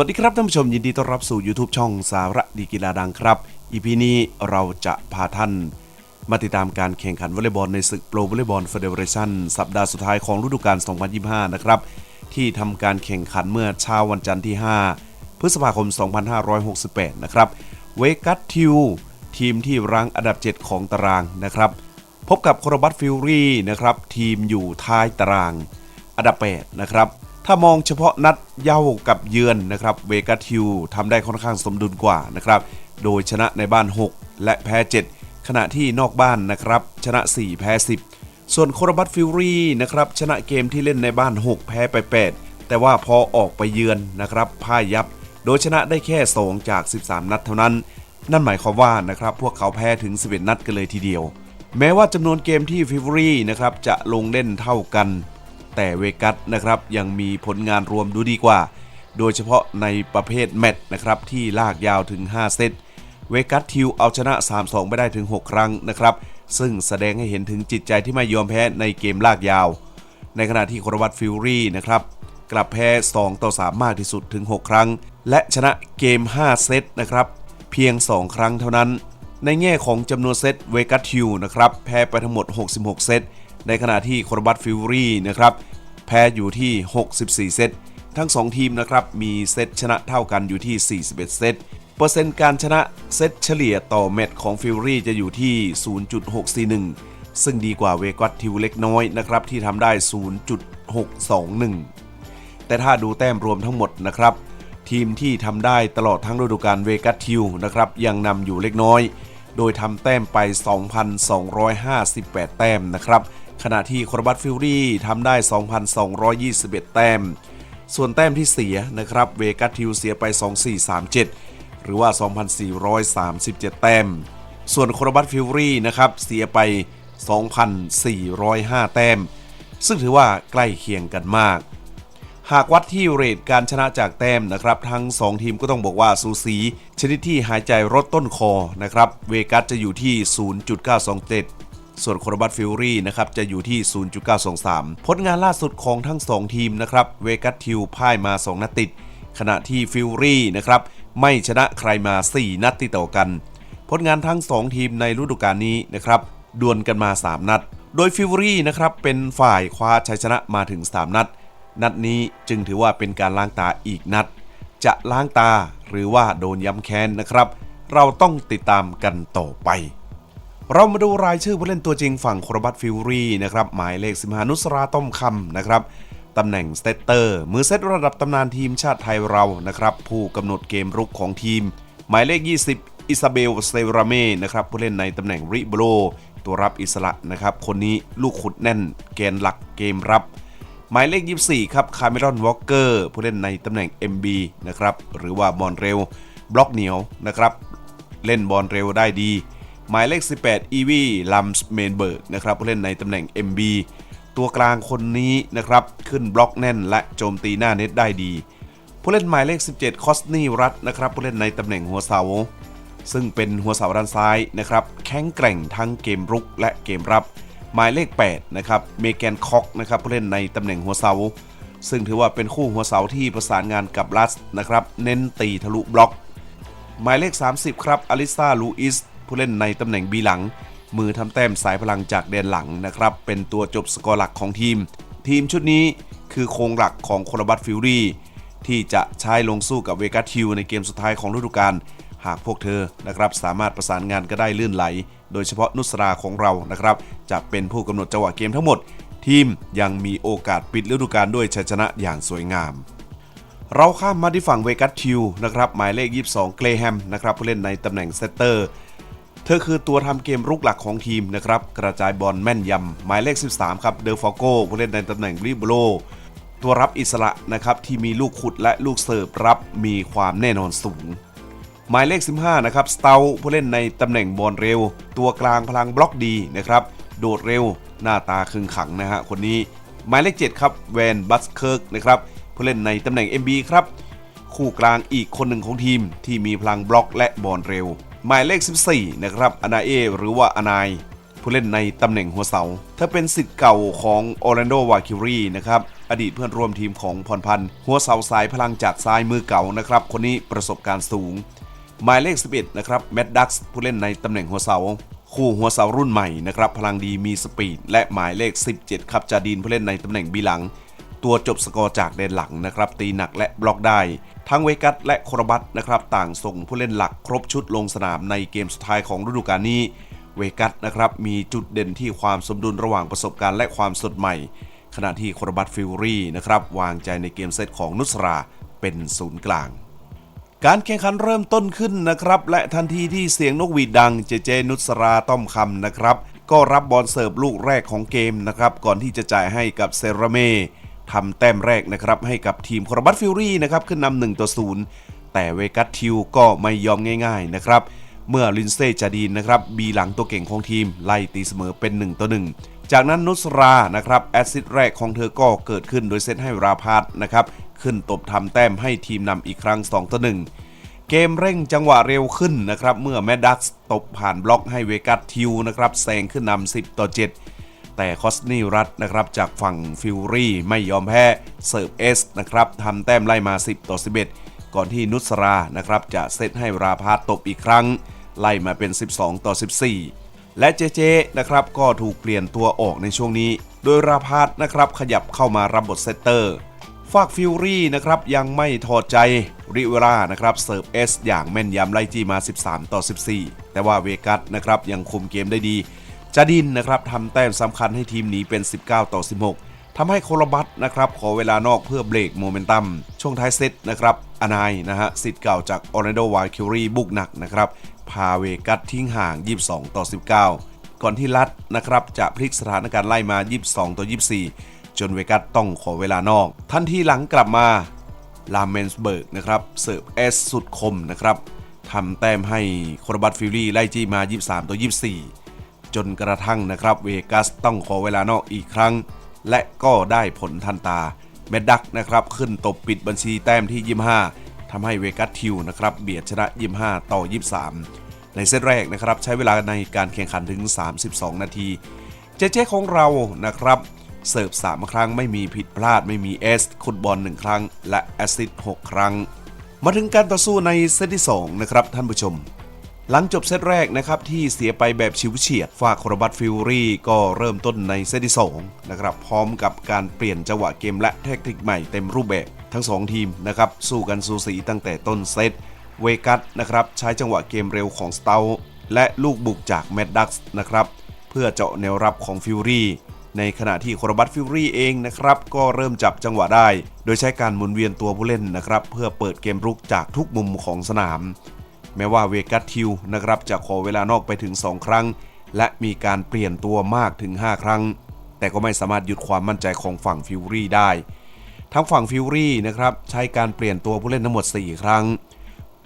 วัสดีครับท่านผู้ชมยินดีต้อนรับสู่ YouTube ช่องสาระดีกีฬาดังครับอีพีนี้เราจะพาท่าน มาติดตามการแข่งขันวอลเลย์บอลในศึกโปรวอลเลย์บอลเฟเดเรชันสัปดาห์สุดท้ายของฤดูกาล 2025 นะครับ ที่ทำการแข่งขันเมื่อเช้าวันจันทร์ที่ 5 พฤษภาคม 2568 นะครับเวกัสทิวทีมที่รั้งอันดับ 7 ของตารางนะครับ พบกับโครบัตฟิลรี่นะครับทีมอยู่ท้ายตารางอันดับ 8 นะครับ ถ้ามองเฉพาะนัดเย้ากับเยือนนะครับเวกัสทิวทำได้ค่อนข้างสมดุลกว่านะครับ โดยชนะในบ้าน 6 และแพ้ 7 ขณะที่นอกบ้านนะครับ ชนะ 4 แพ้ 10 ส่วนโครบัตฟิลรี่นะครับชนะเกมที่เล่นในบ้าน 6 แพ้ไป 8 แต่ว่าพอออกไปเยือนนะครับพ่ายยับ โดยชนะได้แค่ 2 จาก 13 นัดเท่านั้น นั่นหมายความว่านะครับพวกเขาแพ้ถึง 11 นัดกันเลยทีเดียว แม้ว่าจำนวนเกมที่ฟิวรี่นะครับจะลงเล่นเท่ากัน แต่เวกัสนะครับยังมีผลงานรวมดูดีกว่า โดยเฉพาะในประเภทแมตช์นะครับที่ลากยาวถึง 5 เซต เวกัสทิวเอาชนะ 3-2 ไปได้ถึง 6 ครั้งนะครับ ซึ่งแสดงให้เห็นถึงจิตใจที่ไม่ยอมแพ้ในเกมลากยาว ในขณะที่โครวัตฟิวรี่นะครับกลับแพ้ 2 ต่อ 3 มากที่สุดถึง 6 ครั้ง และชนะเกม 5 เซตนะครับเพียง 2 ครั้งเท่านั้น ในแง่ของจำนวนเซตเวกัสทิวนะครับแพ้ไปทั้งหมด 66 เซต ในขณะที่โครบัตฟิวรี่นะครับแพ้อยู่ที่ 64 เซต ทั้ง 2 ทีมนะครับมีเซตชนะเท่ากันอยู่ที่ 41 เซต เปอร์เซ็นต์การชนะเซตเฉลี่ยต่อแมตช์ของฟิวรี่จะอยู่ที่ 0.641 ซึ่งดีกว่าเวกัสทิวเล็กน้อยนะครับที่ทำได้ 0.621 แต่ถ้าดูแต้มรวมทั้งหมดนะครับ ทีมที่ทำได้ตลอดทั้งฤดูกาลเวกัสทิวนะครับยังนำอยู่เล็กน้อย โดยทำแต้มไป 2,258 แต้มนะครับ ขณะที่โครบัตฟิลลี่ทำได้ 2,221 แต้ม ส่วนแต้มที่เสียนะครับเวกัสทิวเสียไป 2437 หรือว่า 2,437 แต้ม ส่วนโครบัตฟิลลี่นะครับเสียไป 2,405 แต้ม ซึ่งถือว่าใกล้เคียงกันมาก หากวัดที่เรทการชนะจากแต้มนะครับ ทั้ง 2 ทีมก็ต้องบอกว่าสูสี ชนิดที่หายใจรถต้นคอนะครับเวกัสจะอยู่ที่ 0.927 ส่วนโครบัตฟิลรี่นะครับจะอยู่ที่ 0.923 ผลงานล่าสุดของทั้ง 2 ทีมนะครับเวกัสทิวพ่ายมา 2 นัดติด ขณะที่ฟิลรี่นะครับไม่ชนะใครมา 4 นัดติดต่อกัน ผลงานทั้ง 2 ทีมในฤดูกาลนี้นะครับดวลกันมา 3 นัด โดยฟิลรี่นะครับเป็นฝ่ายคว้าชัยชนะมาถึง 3 นัด นัดนี้จึงถือว่าเป็นการล้างตาอีกนัด จะล้างตาหรือว่าโดนย้ำแค้นนะครับ เราต้องติดตามกันต่อไป เรามาดูรายชื่อผู้เล่นตัวจริงฝั่งโครบัตฟิวรี่นะครับหมายเลขสิมหานุสราต้อมคำนะครับตำแหน่งสเตตเตอร์ มือเซตระดับตำนานทีมชาติไทยเรานะครับผู้กำหนดเกมรุกของทีม หมายเลข 20 อิซาเบลสเซราเม่นะครับผู้เล่นในตำแหน่งริโบโลตัวรับอิสระนะครับคนนี้ลูกขุดแน่นแกนหลักเกมรับ หมายเลข 24 ครับคาร์เมรอนวอลเกอร์ผู้เล่นในตำแหน่ง MB นะครับหรือว่าบอลเร็ว บล็อกเหนียวนะครับเล่นบอลเร็วได้ดี หมายเลข 18 อีวีลัมส์เมนเบิร์กนะครับผู้เล่นในตำแหน่ง MB ตัวกลางคนนี้นะครับ ขึ้นบล็อกแน่นและโจมตีหน้าเน็ตได้ดี ผู้เล่นหมายเลข 17 คอสนีรัตนะครับผู้เล่นในตำแหน่งหัวเสา ซึ่งเป็นหัวเสาด้านซ้ายนะครับ แข็งแกร่งทั้งเกมรุกและเกมรับ หมายเลข 8 นะครับ เมแกนคอกนะครับผู้เล่นในตำแหน่งหัวเสา ซึ่งถือว่าเป็นคู่หัวเสาที่ประสานงานกับลัสนะครับ เน้นตีทะลุบล็อก หมายเลข 30 ครับอลิซาลูอิส ผู้เล่นในตำแหน่งบีหลัง มือทำแต้มสายพลังจากแดนหลังนะครับ เป็นตัวจบสกอร์หลักของทีม ทีมชุดนี้คือโครงหลักของโคลบัตฟิวรี่ที่จะใช้ลงสู้กับเวกัสฮิลในเกมสุดท้ายของฤดูกาลหากพวกเธอนะครับสามารถประสานงานก็ได้ลื่นไหล โดยเฉพาะนุสราของเรานะครับจะเป็นผู้กำหนดจังหวะเกมทั้งหมด ทีมยังมีโอกาสปิดฤดูกาลด้วยชัยชนะอย่างสวยงาม เราข้ามมาที่ฝั่งเวกัสทิวนะครับหมายเลข 22 เกรแฮมนะครับผู้เล่นในตำแหน่งเซตเตอร์ เธอคือตัวทำเกมรุกหลักของทีมนะครับ กระจายบอลแม่นยำหมายเลข 13 ครับ เดอฟอโกผู้เล่นในตำแหน่งริบโล ตัวรับอิสระนะครับที่มีลูกขุดและลูกเสิร์ฟรับมีความแน่นอนสูง หมายเลข 15 นะครับ สเตลผู้เล่นในตำแหน่งบอลเร็ว ตัวกลางพลังบล็อกดีนะครับ โดดเร็ว หน้าตาคึงขังนะฮะคนนี้ หมายเลข 7 ครับแวนบัสเคิร์กนะครับผู้เล่นในตำแหน่ง MB ครับ คู่กลางอีกคนหนึ่งของทีมที่มีพลังบล็อกและบอลเร็ว หมายเลข 14 นะครับอนาเอหรือว่าอนายผู้เล่นในตำแหน่งหัวเสาเธอเป็นสิทธิ์เก่าของออร์แลนโดวาคิรีนะครับ อดีตเพื่อนร่วมทีมของพรพันธ์ หัวเสาสายพลังจากซ้ายมือเก่านะครับ คนนี้ประสบการณ์สูง หมายเลข 11 นะครับแมดดักส์ผู้เล่นในตำแหน่งหัวเสา คู่หัวเสารุ่นใหม่นะครับ พลังดีมีสปีด และหมายเลข 17 ครับจาดีนผู้เล่นในตำแหน่งบีหลัง ตัวจบสกอร์จากแดนหลังนะครับ ตีหนักและบล็อกได้ ทั้งเวกัสและโครบัตนะครับต่างส่งผู้เล่นหลักครบชุดลงสนามในเกมสุดท้ายของฤดูกาลนี้ เวกัสนะครับมีจุดเด่นที่ความสมดุลระหว่างประสบการณ์และความสดใหม่ ขณะที่โครบัตฟิวรี่นะครับวางใจในเกมเซตของนุสราเป็นศูนย์กลาง การแข่งขันเริ่มต้นขึ้นนะครับ และทันทีที่เสียงนกหวีดดังเจเจนุสราต้อมคำนะครับ ก็รับบอลเสิร์ฟลูกแรกของเกมนะครับก่อนที่จะจ่ายให้กับเซราเม่ ทำแต้มแรกนะครับให้กับทีมโครบัตฟิวรี่นะครับขึ้นนำหนึ่งต่อศูนย์แต่เวกัสทิวก็ไม่ยอมง่าย ๆนะครับ เมื่อลินเซ่จาดีนนะครับบีหลังตัวเก่งของทีมไล่ตีเสมอเป็น1ต่อ1จากนั้นนุสรานะครับแอซิดแรกของเธอก็เกิดขึ้นโดยเซตให้ราพาดนะครับขึ้นตบทำแต้มให้ทีมนำอีกครั้ง2ต่อ1เกมเร่งจังหวะเร็วขึ้นนะครับ เมื่อแมดดักส์ตบผ่านบล็อกให้เวกัสทิวนะครับแซงขึ้นนำ10 ต่อ 7 แต่คอสนีรัตนะครับจากฝั่งฟิวรี่ไม่ยอมแพ้เสิร์ฟเอสนะครับทำแต้มไล่มา 10 ต่อ 11 ก่อนที่นุสรานะครับจะเซตให้ราพาตบอีกครั้ง ไล่มาเป็น 12 ต่อ 14 และเจเจนะครับก็ถูกเปลี่ยนตัวออกในช่วงนี้ โดยราพาดนะครับขยับเข้ามารับบทเซตเตอร์ฝากฟิวรี่นะครับยังไม่ถอดใจริเวรานะครับเสิร์ฟเอสอย่างแม่นยำไล่จี้มา 13 ต่อ 14 แต่ว่าเวกัสนะครับยังคุมเกมได้ดี จาดินนะครับทำแต้มสำคัญให้ทีมหนีเป็น 19 ต่อ 16ทำให้โคลบัตนะครับขอเวลานอกเพื่อเบรกโมเมนตัม ช่วงท้ายเซตนะครับอนายนะฮะสิทธิ์เก่าจากออร์แลนโดวาคิวรีบุกหนักนะครับพาเวกัสทิ้งห่าง 22 ต่อ 19 ก่อนที่ลัดนะครับจะพลิกสถานการณ์ไล่มา 22 ต่อ 24 จนเวกัสต้องขอเวลานอก ทันทีหลังกลับมาลาเมนสเบิร์กนะครับเสิร์ฟเอสสุดคมนะครับทำแต้มให้โครบัตฟิลลี่ไล่จี้มา 23 ต่อ 24 จนกระทั่งนะครับเวกัสต้องขอเวลานอกอีกครั้ง และก็ได้ผลทันตาเมดดักนะครับขึ้นตบปิดบัญชีแต้มที่ 25ทำให้เวกัสทิวนะครับเบียดชนะ 25 ต่อ 23 ในเซตแรกนะครับใช้เวลาในการแข่งขันถึง 32 นาที เจเจของเรานะครับเสิร์ฟ 3 ครั้งไม่มีผิดพลาดไม่มีเอสขุดบอล 1 ครั้ง และแอสซิสต์6ครั้ง มาถึงการต่อสู้ในเซตที่ 2 นะครับท่านผู้ชม หลังจบเซตแรกนะครับที่เสียไปแบบชิวเฉียดฝากโครบัตฟิวรี่ก็เริ่มต้นในเซตที่2นะครับพร้อมกับการเปลี่ยนจังหวะเกมและแทคติกใหม่เต็มรูปแบบทั้ง 2 ทีมนะครับสู้กันสูสีตั้งแต่ต้นเซตเวกัสนะครับใช้จังหวะเกมเร็วของสเตลและลูกบุกจากแมดดักส์นะครับเพื่อเจาะแนวรับของฟิวรี่ในขณะที่โครบัตฟิวรี่เองนะครับก็เริ่มจับจังหวะได้ โดยใช้การหมุนเวียนตัวผู้เล่นนะครับเพื่อเปิดเกมรุกจากทุกมุมของสนาม แม้ว่าเวกัสทิวนะครับจะขอเวลานอกไปถึง 2 ครั้ง และมีการเปลี่ยนตัวมากถึง 5 ครั้ง แต่ก็ไม่สามารถหยุดความมั่นใจของฝั่งฟิวรี่ได้ ทั้งฝั่งฟิวรี่นะครับใช้การเปลี่ยนตัวผู้เล่นทั้งหมด 4 ครั้ง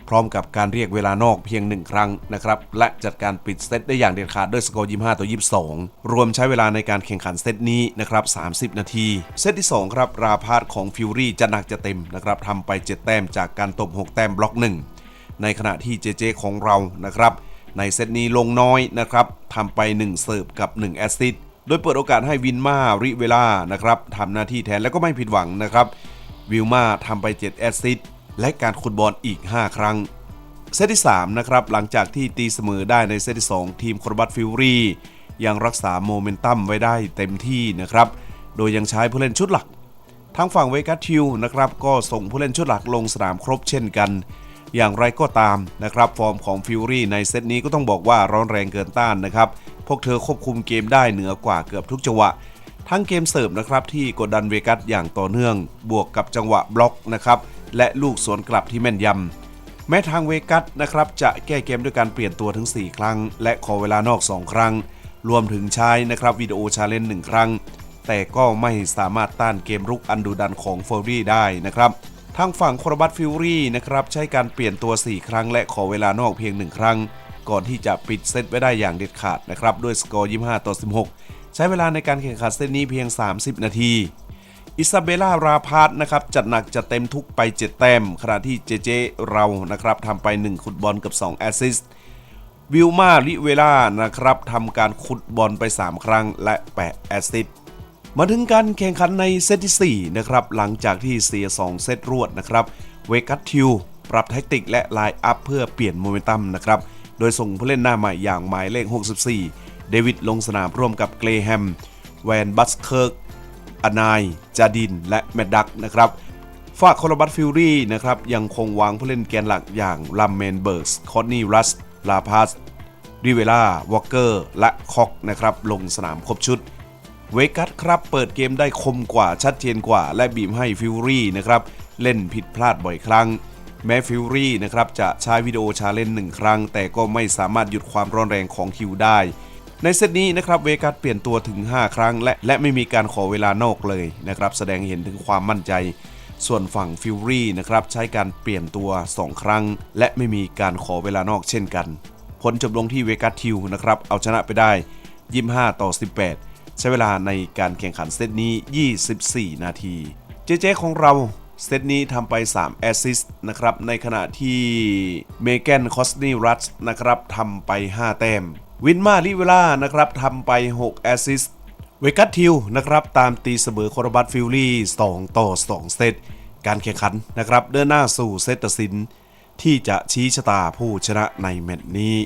พร้อมกับการเรียกเวลานอกเพียง 1 ครั้งนะครับและจัดการปิดเซตได้อย่างเด็ดขาดด้วยสกอร์25ต่อ22 รวมใช้เวลาในการแข่งขันเซตนี้นะครับ30 นาที เซตที่2ครับราพาดของฟิวรี่จะหนักจะเต็มนะครับทำไป 7 แต้มจากการตบ 6 แต้มบล็อก 1 ในขณะที่เจเจของเรานะครับในเซตนี้ลงน้อยนะครับทำไป 1 เสิร์ฟกับ 1 แอสซิสต์โดยเปิดโอกาสให้วินมาริเวลานะครับทำหน้าที่แทนแล้วก็ไม่ผิดหวังนะครับ วิลมาทำไป 7 แอสซิสต์และการขุดบอลอีก 5 ครั้ง เซตที่ 3 นะครับ หลังจากที่ตีเสมอได้ในเซตที่ 2 ทีมครบัตฟิวรียังรักษาโมเมนตัมไว้ได้เต็มที่นะครับ โดยยังใช้ผู้เล่นชุดหลัก ทางฝั่งเวกัสทิวนะครับก็ส่งผู้เล่นชุดหลักลงสนามครบเช่นกัน อย่างไรก็ตามนะครับ ฟอร์มของฟิวรี่ในเซตนี้ก็ต้องบอกว่าร้อนแรงเกินต้านนะครับ พวกเธอควบคุมเกมได้เหนือกว่าเกือบทุกจังหวะ ทั้งเกมเสิร์ฟนะครับที่กดดันเวกัสอย่างต่อเนื่อง บวกกับจังหวะบล็อกนะครับและลูกสวนกลับที่แม่นยำแม้ทางเวกัสนะครับจะแก้เกมด้วยการเปลี่ยนตัวถึง 4 ครั้ง และขอเวลานอก 2 ครั้ง รวมถึงใช้นะครับวิดีโอชาเลนจ์1ครั้ง แต่ก็ไม่สามารถต้านเกมรุกอันดุดันของเฟอร์รี่ได้นะครับ ทางฝั่งโครบัตฟิวรี่นะครับใช้การเปลี่ยนตัว 4 ครั้ง และขอเวลานอกเพียง 1 ครั้ง ก่อนที่จะปิดเซตไว้ได้อย่างเด็ดขาดนะครับด้วยสกอร์ 25 ต่อ 16 ใช้เวลาในการแข่งขันเซตนี้เพียง 30 นาทีอิซาเบล่าราพาดนะครับจัดหนักจัดเต็มทุกไป 7 แต้มขณะที่เจเจเรานะครับทำไป 1 ขุดบอลกับ 2 แอสซิสต์วิลมาลิเวล่านะครับทำการขุดบอลไป 3 ครั้งและ 8 แอสซิสต์ มาถึงการแข่งขันในเซตที่ 4 นะครับ หลังจากที่เสีย 2 เซตรวดนะครับ เวกัสทิวปรับแท็กติกและไลน์อัพเพื่อเปลี่ยนโมเมนตัมนะครับ โดยส่งผู้เล่นหน้าใหม่อย่างหมายเลข 64 เดวิดลงสนามร่วมกับเกรแฮม แวนบัสเคิร์กอนาย จาดิน และแมดดักนะครับฝากโคลบัตฟิลลี่นะครับยังคงวางผู้เล่นแกนหลักอย่างลัมเมนเบิร์ส คอนนี่รัส ลาพาสริเวล่าวอลเกอร์ และคอกนะครับลงสนามครบชุด เวกัสครับเปิดเกมได้คมกว่าชัดเจนกว่า และบีบให้ฟิลลี่นะครับเล่นผิดพลาดบ่อยครั้ง แม้ฟิลลี่นะครับจะใช้วิดีโอชาเลนจ์หนึ่งครั้ง แต่ก็ไม่สามารถหยุดความร้อนแรงของคิวได้ ในเซตนี้นะครับเวกัสเปลี่ยนตัวถึง 5 ครั้ง และและไม่มีการขอเวลานอกเลยนะครับแสดงเห็นถึงความมั่นใจ ส่วนฝั่งฟิลลี่นะครับใช้การเปลี่ยนตัว 2 ครั้ง และไม่มีการขอเวลานอกเช่นกัน ผลจบลงที่เวกัสทิวนะครับเอาชนะไปได้ 25 ต่อ 18 ใช้เวลาในการแข่งขันเซตนี้ 24 นาที เจเจของเราเซตนี้ทำไป 3 แอสซิสต์นะครับ ในขณะที่เมแกนคอสนีรัตนะครับทำไป 5 แต้ม วินมาลิเวล่านะครับทำไป 6 แอสซิสต์เวกัสทิวนะครับตามตีเสมอโครบัตฟิลลี่2ต่อ 2 เซต การแข่งขันนะครับเดินหน้าสู่เซตตัดสิน ที่จะชี้ชะตาผู้ชนะในแมตช์นี้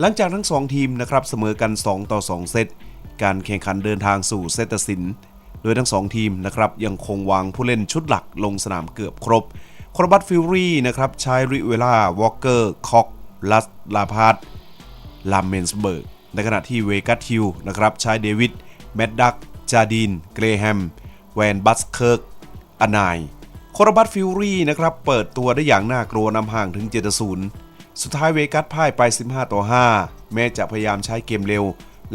หลังจากทั้ง 2 ทีมนะครับเสมอกัน 2 ต่อ 2 เซต การแข่งขันเดินทางสู่เซตสินโดยทั้ง2ทีมนะครับยังคงวางผู้เล่นชุดหลักลงสนามเกือบครบโครบัตฟิลลี่นะครับใช้ริเวล่าวอลเกอร์คอกลัสลาพาร์ดลามเมนสเบิร์ก ในขณะที่เวกัสฮิลนะครับใช้เดวิดแมดดักจาดินเกรแฮม แวนบัสเคิร์กอนายโครบัตฟิลรี่นะครับเปิดตัวได้อย่างน่ากลัวนำห่างถึง 7 0 สุดท้ายเวกัสพ่ายไป 15 ต่อ 5 แม้จะพยายามใช้เกมเร็ว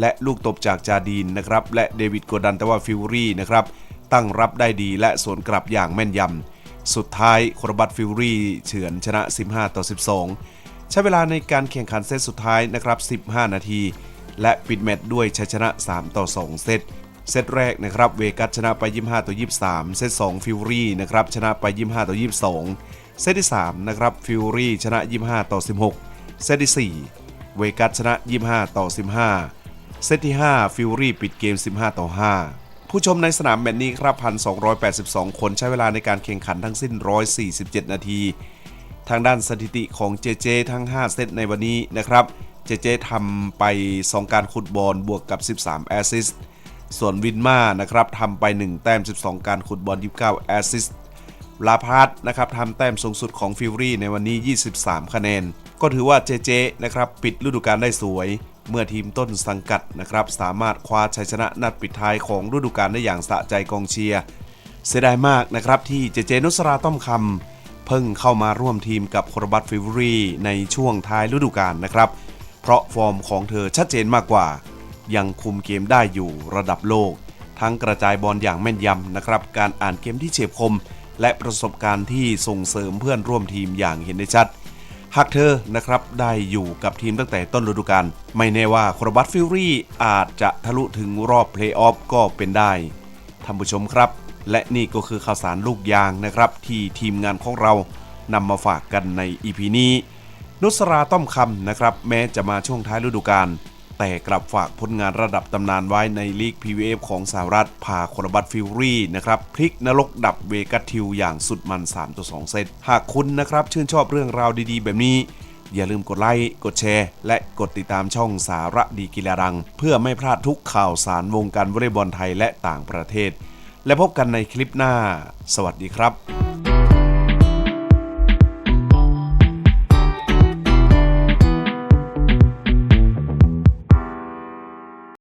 และลูกตบจากจาดินนะครับและเดวิดกดดันแต่ว่าฟิลรี่นะครับตั้งรับได้ดีและสวนกลับอย่างแม่นยำ สุดท้ายโครบัตฟิลรี่เฉือนชนะ 15 ต่อ 12 ใช้เวลาในการแข่งขันเซตสุดท้ายนะครับ 15 นาที และปิดแมตช์ด้วยชัยชนะ 3 ต่อ 2 เซตเซตแรกนะครับเวกัสชนะไป 25 ต่อ 23 เซต2ฟิวรี่นะครับชนะไป 25 ต่อ 22 เซตที่3นะครับฟิวรี่ชนะ 25 ต่อ 16 เซตที่ 4 เวกัสชนะ 25 ต่อ 15 เซตที่ 5 ฟิวรี่ปิดเกม 15 ต่อ 5 ผู้ชมในสนามแมตช์นี้ครับ 1,282 คนใช้เวลาในการแข่งขันทั้งสิ้น 147 นาที ทางด้านสถิติของเจเจทั้ง 5 เซตในวันนี้นะครับ เจเจทำไป 2 การขุดบอลบวกกับ 13 แอสซิสต์ ส่วนวินมานะครับทำไป 1 แต้ม 12 การขุดบอล 29 แอสซิสต์ลาพาร์ดนะครับทำแต้มสูงสุดของฟิลรี่ในวันนี้ 23 คะแนน ก็ถือว่าเจเจนะครับปิดฤดูกาลได้สวย เมื่อทีมต้นสังกัดนะครับ สามารถคว้าชัยชนะนัดปิดท้ายของฤดูกาลได้อย่างสะใจกองเชียร์ เสียดายมากนะครับที่เจเจนุสราต้อมคำเพิ่งเข้ามาร่วมทีมกับโครบัตฟิวรีในช่วงท้ายฤดูกาลนะครับ เพราะฟอร์มของเธอชัดเจนมากกว่า ยังคุมเกมได้อยู่ระดับโลก ทั้งกระจายบอลอย่างแม่นยำนะครับ การอ่านเกมที่เฉียบคม และประสบการณ์ที่ส่งเสริมเพื่อนร่วมทีมอย่างเห็นได้ชัด หากเธอนะครับได้อยู่กับทีมตั้งแต่ต้นฤดูกาลไม่แน่ว่าโครบัตฟิลรี่อาจจะทะลุถึงรอบเพลย์ออฟก็เป็นได้ท่านผู้ชมครับ และนี่ก็คือข่าวสารลูกยางนะครับ ที่ทีมงานของเรานำมาฝากกันในอีพีนี้ นุสราต้อมคำนะครับ แม้จะมาช่วงท้ายฤดูกาล แต่กลับฝากผลงานระดับตำนานไว้ในลีก PVF ของสหรัฐพาโครบัตฟิลรี่นะครับพลิกนรกดับเวกัสทิวอย่างสุดมัน3ต่อ2เซต หากคุณนะครับชื่นชอบเรื่องราวดีๆ แบบนี้ อย่าลืมกดไลค์ กดแชร์ และกดติดตามช่องสาระดีกีฬาดัง เพื่อไม่พลาดทุกข่าวสารวงการวอลเลย์บอลไทยและต่างประเทศ และพบกันในคลิปหน้า สวัสดีครับ